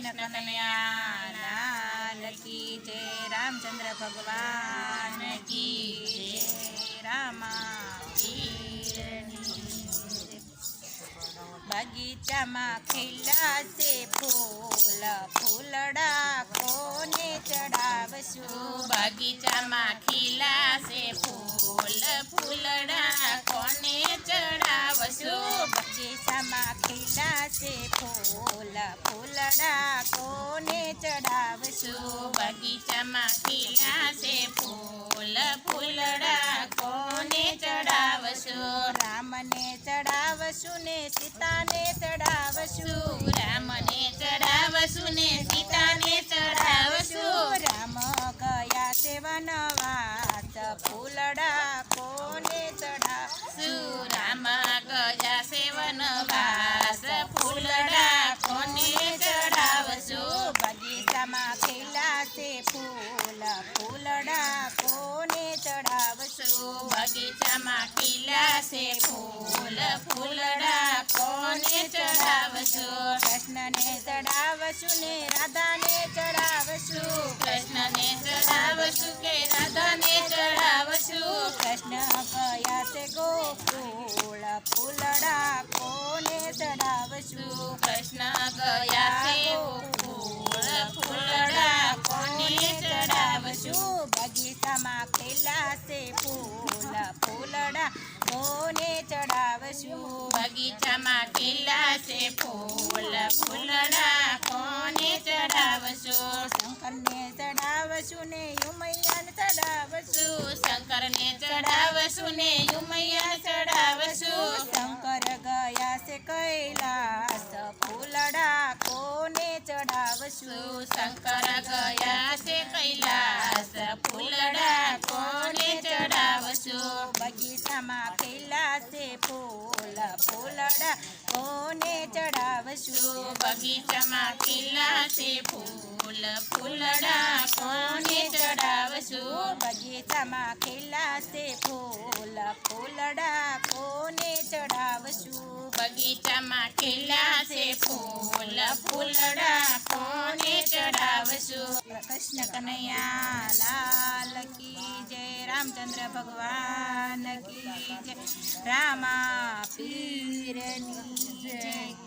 કનૈયાલાલ કી જય રામચંદ્ર ભગવાન કી જય રામા બગીચામાં ખીલા છે ફૂલ ફૂલડા કોને ચડાવશું બગીચામાં ખીલા છે ફૂલ ફૂલડા કોને ચડાવશું બગીચામાં ખીલાશે ફૂલ ફૂલડા કોને ચડાવશું બગીચામાં ખીલાશે ફૂલ ફૂલડા કોને ચડાવશું રામને ચડાવશું ને સીતાને ચડાવશું રામને ચડાવશું ને ખીલાશે ફૂલ ફૂલડા કોને ચડાવશું બગીચામાં ખીલાશે ફૂલ ફૂલડા કોને ચડાવશું કૃષ્ણને ચડાવશું ને રાધાને ચડાવશું કૃષ્ણને ચડાવશું કે રાધાને ચડાવશું કૃષ્ણ કયા છે ગોકુળ ફૂલડા કોને ચડાવશું કૃષ્ણ ગયા ચડાવશું બગીચામાં ખીલાશે ફૂલ, ફૂલડા કોને ચડાવશું? બગીચામાં ખીલાશે ફૂલ, ફૂલડા કોને ચડાવશું? શંકરને ચડાવશું ને યુમૈયાને ચડાવશું શંકર ગયા છે કૈલાસ ફૂલડા કોને ચડાવશું બગીચામાં કૈલાસે ફૂલ ફૂલડા કોને ચડાવશું બગીચામાં કૈલાસે ફૂલ ફૂલડા કોને ચડાવશું બગીચામાં કૈલાસે ફૂલ ફૂલડા કોને ચડાવશું બગીચામાં ખીલાશે ફૂલ. ફૂલડા કોને ચડાવશું. કૃષ્ણ કનૈયા, લાલ કી જય. રામચંદ્ર ભગવાન કી જય. રામા પીરની જય.